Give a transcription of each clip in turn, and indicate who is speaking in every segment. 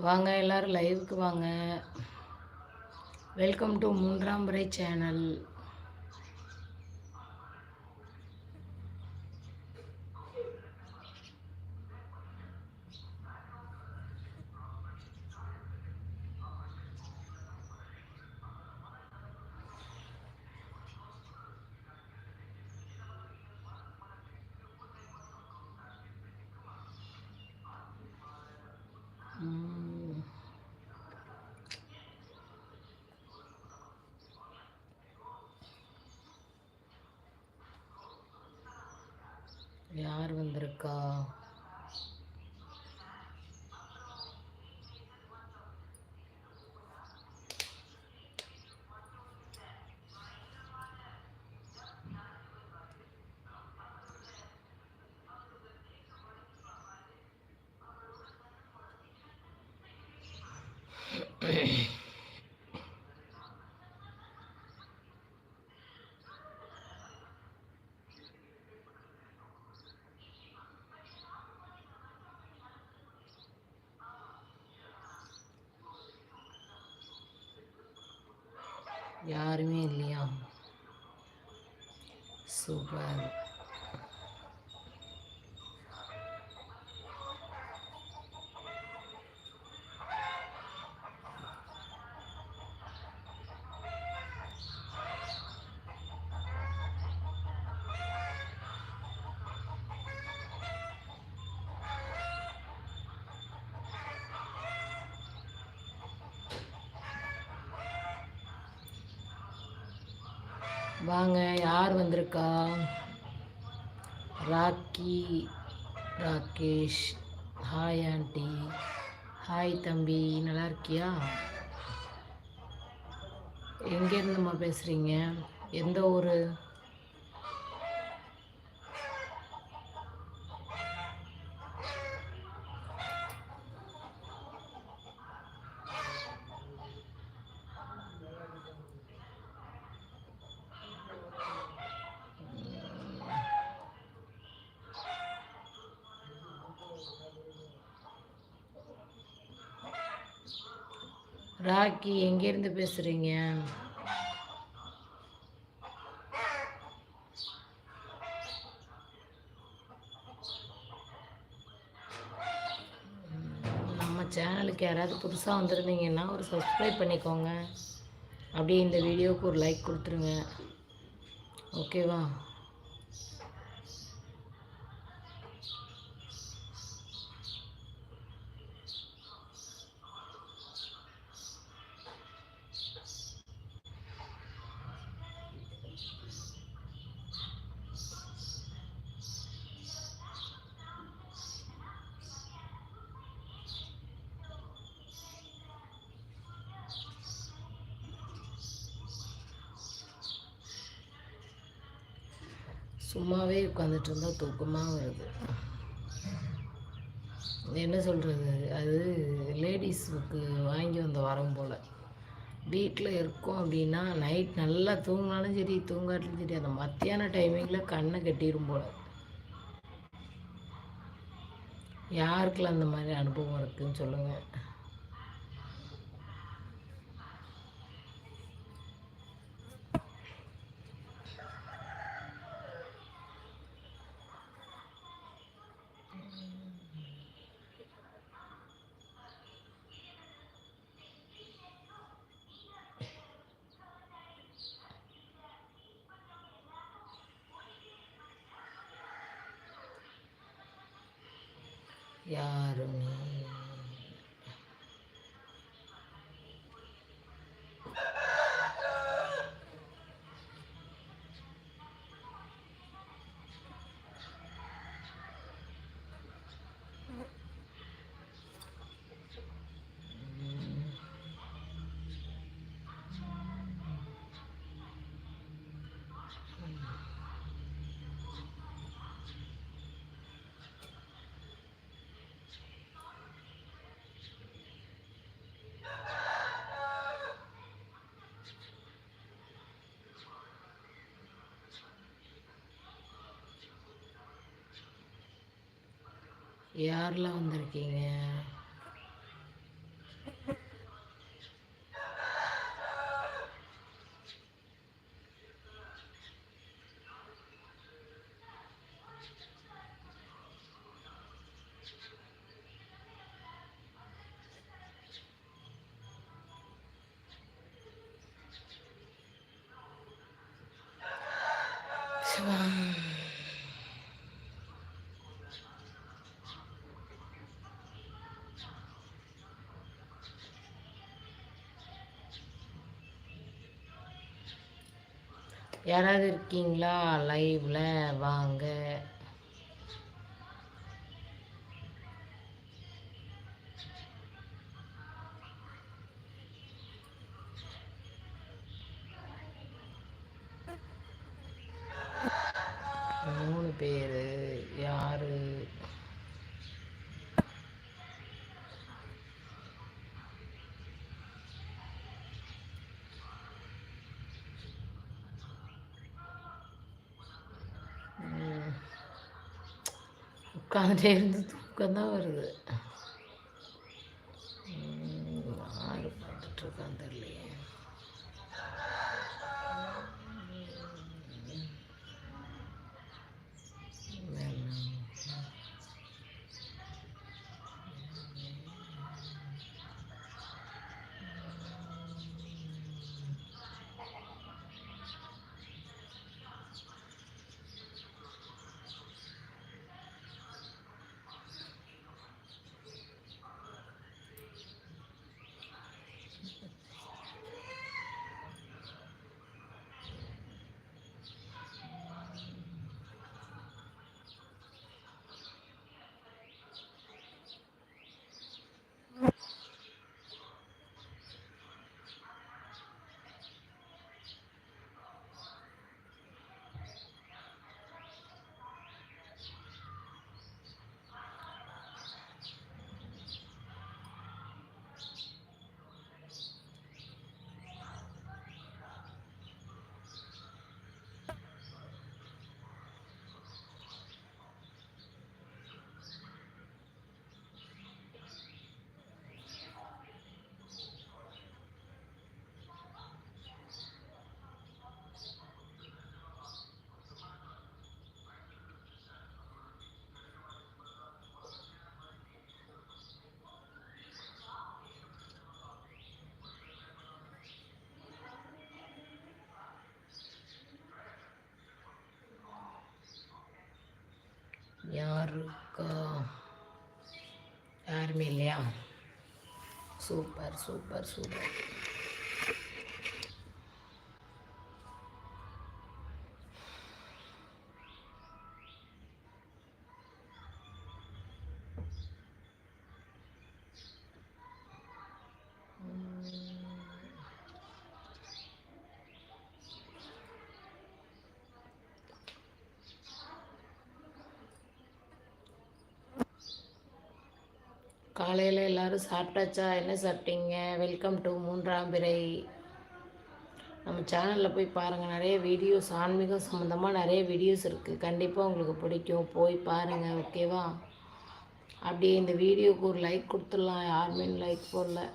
Speaker 1: வாங்க எல்லோரும் லைவுக்கு வாங்க. வெல்கம் டு மூன்றாம் முறை சேனல் யார் வந்திருக்கா Hey. subscribe. வாங்க யார் வந்திருக்கா? Rocky Rakesh hi aunty hi தம்பி நல்லா இருக்கியா? எங்கேருந்துமா பேசுகிறீங்க எந்த ஊர்? ராக்கி எங்கேருந்து பேசுகிறீங்க நம்ம சேனலுக்கு யாராவது புதுசாக வந்துருந்தீங்கன்னா ஒரு சப்ஸ்கிரைப் பண்ணிக்கோங்க. அப்படியே இந்த வீடியோவுக்கு ஒரு லைக் கொடுத்துருங்க. ஓகேவா சும்மாவே உட்காந்துட்டு இருந்தால் தூக்கமாக வருது. என்ன சொல்கிறது அது லேடிஸுக்கு வாங்கி வந்த வரம் போல். வீட்டில் இருக்கோம் அப்படின்னா நைட் நல்லா தூங்கினாலும் சரி தூங்காட்டிலும் சரி அந்த மத்தியான டைமிங்கில் கண்ணை கட்டிடும் போல். யாருக்கெல்லாம் அந்த மாதிரி அனுபவம் இருக்குதுன்னு சொல்லுங்கள் யாருமே யாரெல்லாம் வந்திருக்கீங்க Wow. யாராவது இருக்கீங்களா? லைவ்ல வாங்க. மூணு பேர். யாரு? உட்காந்துட்டே இருந்து தூக்கம் தான் வருது. யார் பார்த்துட்ருக்கான் தெரியலையே. யாருக்கா யாருமே இல்லையா சூப்பர் சூப்பர் சூப்பர் காலையில் எல்லோரும் சாப்பிட்டாச்சா? என்ன சாப்பிட்டீங்க? வெல்கம் டு மூன்றாம் பிறை. நம்ம சேனலில் போய் பாருங்கள் நிறைய வீடியோஸ் ஆன்மீகம் சம்மந்தமாக நிறைய வீடியோஸ் இருக்குது கண்டிப்பாக உங்களுக்கு பிடிக்கும். போய் பாருங்கள் ஓகேவா அப்படியே இந்த வீடியோக்கு ஒரு லைக் கொடுத்துடலாம். யாருமே லைக் போடல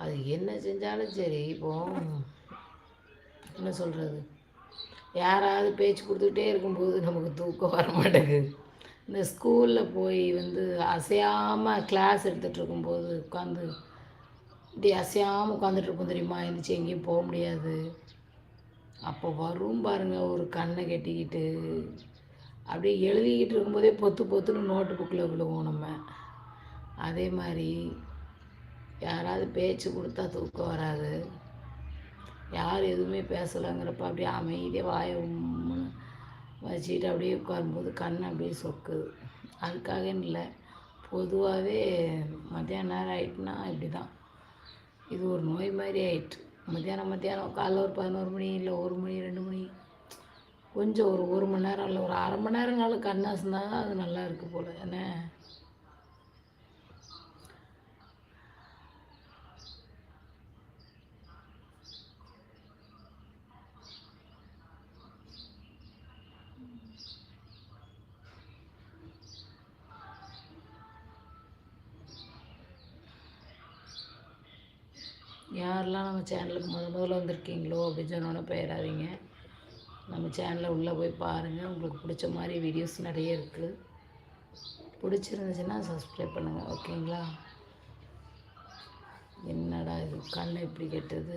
Speaker 1: அது என்ன செஞ்சாலும் சரி இப்போ என்ன சொல்கிறது யாராவது பேச்சு கொடுத்துக்கிட்டே இருக்கும்போது நமக்கு தூக்கம் வர மாட்டேங்குது. இந்த ஸ்கூலில் போய் வந்து அசையாமல் கிளாஸ் எடுத்துகிட்டு இருக்கும்போது உட்காந்து இப்படி அசையாமல் உட்காந்துட்ருக்கும் தெரியுமா? எழுந்திரிச்சு எங்கேயும் போக முடியாது. அப்போ வரும் பாருங்கள் ஒரு கண்ணை கட்டிக்கிட்டு அப்படியே எழுதிக்கிட்டு இருக்கும்போதே பொத்து பொத்துன்னு நோட்டு புக்கில் விழுவோம் நம்ம. அதே மாதிரி யாராவது பேச்சு கொடுத்தா தூக்கம் வராது. யார் எதுவுமே பேசலைங்கிறப்ப அப்படியே அமைதியாக வாய வச்சுக்கிட்டு அப்படியே உட்காரும்போது கண் அப்படியே சொக்குது. அதுக்காக இல்லை பொதுவாகவே மத்தியான நேரம் ஆகிட்டுனா இப்படி தான் இது ஒரு நோய் மாதிரி ஆயிட்டு. மத்தியானம் மத்தியானம் காலைல ஒரு பதினோரு மணி இல்லை ஒரு மணி ரெண்டு மணி கொஞ்சம் ஒரு ஒரு மணி நேரம் இல்லை ஒரு அரை மணி நேரம்னாலும் கண்ணாசம் தான் அது நல்லா இருக்குது போல். ஏன்னா யாரெல்லாம் நம்ம சேனலுக்கு முத முதல்ல வந்திருக்கீங்களோ அப்படின்னு சொன்னோன்னே போயிடாதீங்க. நம்ம சேனலில் உள்ளே போய் பாருங்கள் உங்களுக்கு பிடிச்ச மாதிரி வீடியோஸ் நிறைய இருக்குது பிடிச்சிருந்துச்சுன்னா சப்ஸ்கிரைப் பண்ணுங்கள் ஓகேங்களா என்னடா இது கண் எப்படி கெட்டது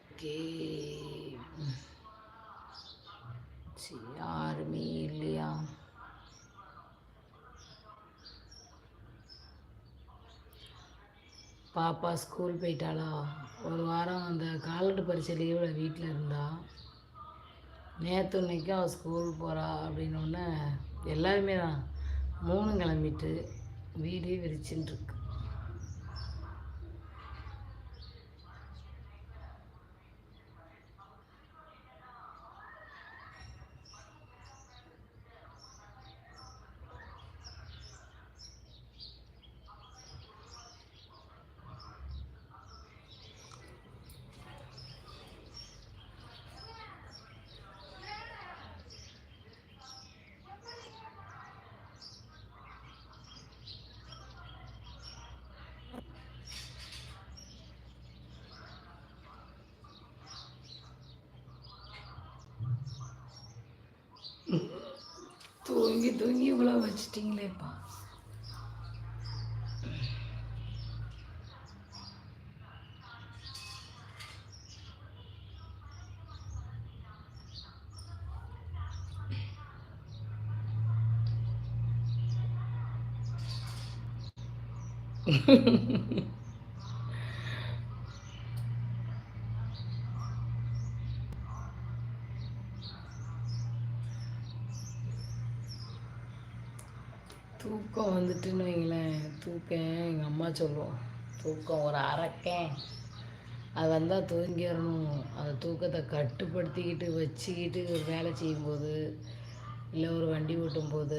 Speaker 1: ஓகே சரி யாருமே இல்லையா பாப்பா ஸ்கூல் போயிட்டாளா? ஒரு வாரம் அந்த காலட்டு பரீட்சை லீவில் வீட்டில் இருந்தா. நேற்று இன்னைக்கும் அவள் ஸ்கூல் போகிறா அப்படின்னோடனே எல்லாருமே தான் மூணு கிளம்பிட்டு வீடே விரிச்சுன்னு தூங்கி தூங்கி இவ்வளோ வச்சிட்டிங்களேப்பா. தூக்கம் வந்துட்டுன்னு வைங்களேன். தூக்கம் எங்கள் அம்மா சொல்லுவோம் தூக்கம் ஒரு அரக்கேன் அது வந்தால் தூங்கிடணும் அந்த தூக்கத்தை கட்டுப்படுத்திக்கிட்டு வச்சுக்கிட்டு ஒரு வேலை செய்யும்போது இல்லை ஒரு வண்டி ஓட்டும் போது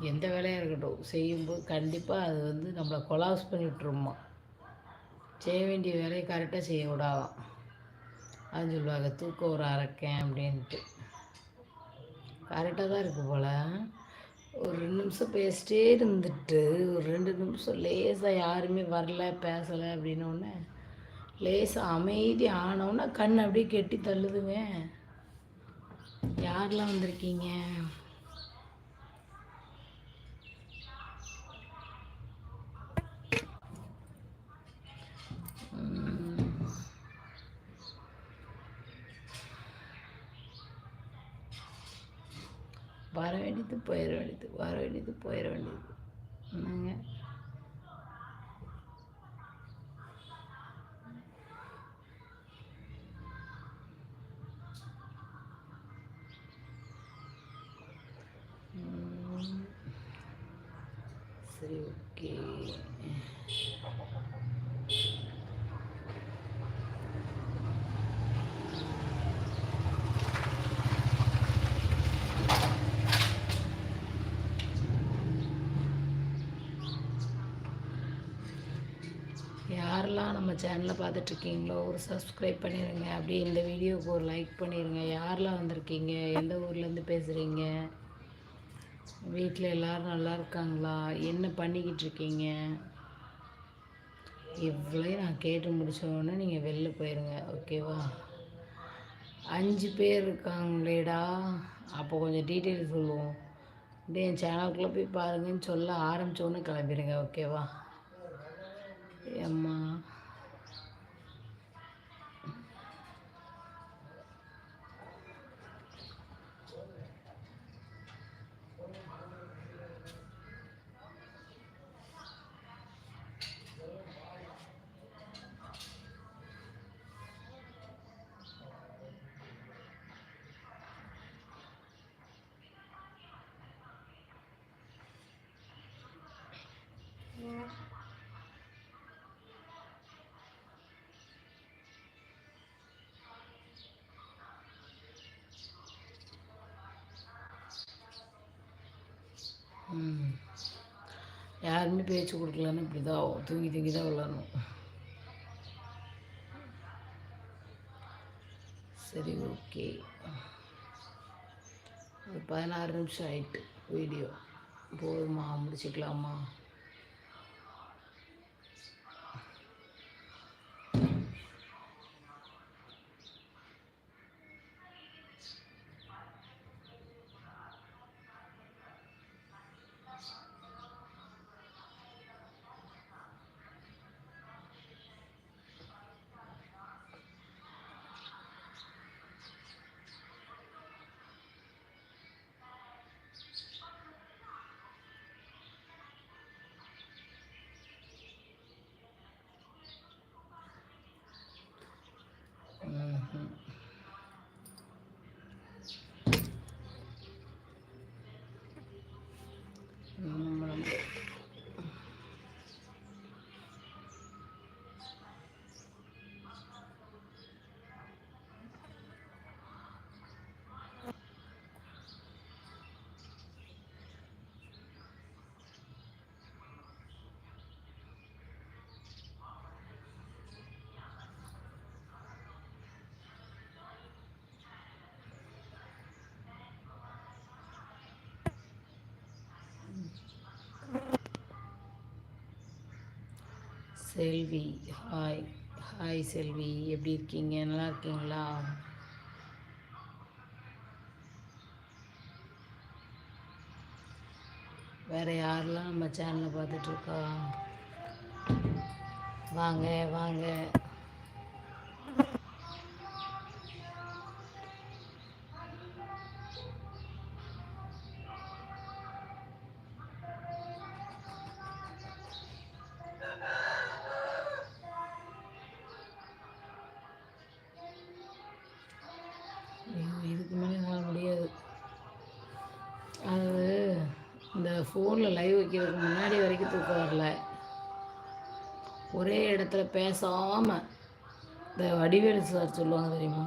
Speaker 1: எந்த வேலையாக இருக்கட்டும் செய்யும்போது கண்டிப்பாக அது வந்து நம்மளை கொலாப்ஸ் பண்ணிவிட்ருமா செய்ய வேண்டிய வேலையை கரெக்டாக செய்ய விடாதான். அது சொல்லுவாங்க தூக்கம் ஒரு அரைக்கேன் அப்படின்ட்டு. கரெக்டாக தான் இருக்குது போல். நிமிஷம் பேசிட்டே இருந்துட்டு ஒரு ரெண்டு நிமிஷம் லேசாக யாருமே வரல பேசலை அப்படின்னோடனே லேசாக அமைதி ஆனவுடனே கண் அப்படியே கெட்டி தள்ளுதுங்க. யாரெலாம் வந்திருக்கீங்க? வர வேண்டியது போயிட வேண்டியது வர வேண்டியது போயிட வேண்டியது. என்னங்க? சரி ஓகே யாரெல்லாம் நம்ம சேனலை பார்த்துட்ருக்கீங்களோ ஒரு சப்ஸ்கிரைப் பண்ணிடுங்க அப்படியே இந்த வீடியோவுக்கு ஒரு லைக் பண்ணிடுங்க யாரெலாம் வந்திருக்கீங்க? எந்த ஊர்லேருந்து பேசுகிறீங்க வீட்டில் எல்லோரும் நல்லா இருக்காங்களா? என்ன பண்ணிக்கிட்டு இருக்கீங்க இவ்வளோ நான் கேட்டு முடிச்ச நீங்கள் வெளில போயிடுங்க ஓகேவா அஞ்சு பேர் இருக்காங்களேடா. அப்போ கொஞ்சம் டீட்டெயில் சொல்லுவோம். அப்படியே என் சேனலுக்குள்ளே போய் பாருங்கன்னு சொல்ல ஆரம்பித்தோன்னு கிளம்பிடுங்க ஓகேவா அம்மா யாருமே பேச்சு கொடுக்கலன்னு இப்படி தான் ஆகும். தூங்கி தூங்கி தான் விளாடணும். சரி ஓகே. ஒரு பதினாறு நிமிஷம் ஆயிட்டு வீடியோ. போதுமா முடிச்சுக்கலாமா செல்வி ஹாய் ஹாய் செல்வி எப்படி இருக்கீங்க? நல்லா இருக்கீங்களா? வேற யாரெல்லாம் நம்ம சேனலை பார்த்துட்ருக்கா வாங்க வாங்க. ஃபோனில் லைவ் வைக்கிறதுக்கு முன்னாடி வரைக்கும் தூக்கம் வரல. ஒரே இடத்துல பேசாமல் இந்த வடிவேலு சார் சொல்லுவாங்க தெரியுமா?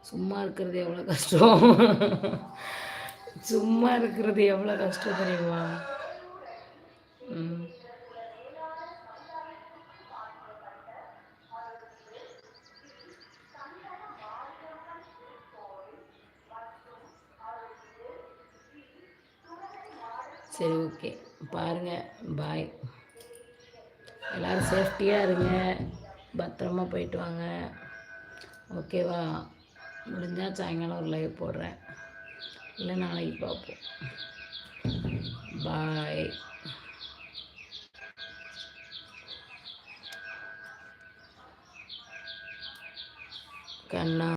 Speaker 1: சும்மா இருக்கிறது எவ்வளோ கஷ்டம்? சும்மா இருக்கிறது எவ்வளோ கஷ்டம் தெரியுமா? சரி ஓகே பாருங்கள் பாய் எல்லோரும் சேஃப்டியாக இருங்க. பத்திரமா போயிட்டு வாங்க. ஓகேவா முடிஞ்சால் சாயங்காலம் ஒரு லைவ் போடுறேன். இல்லை நாளைக்கு பார்ப்போம். பாய் கண்ணா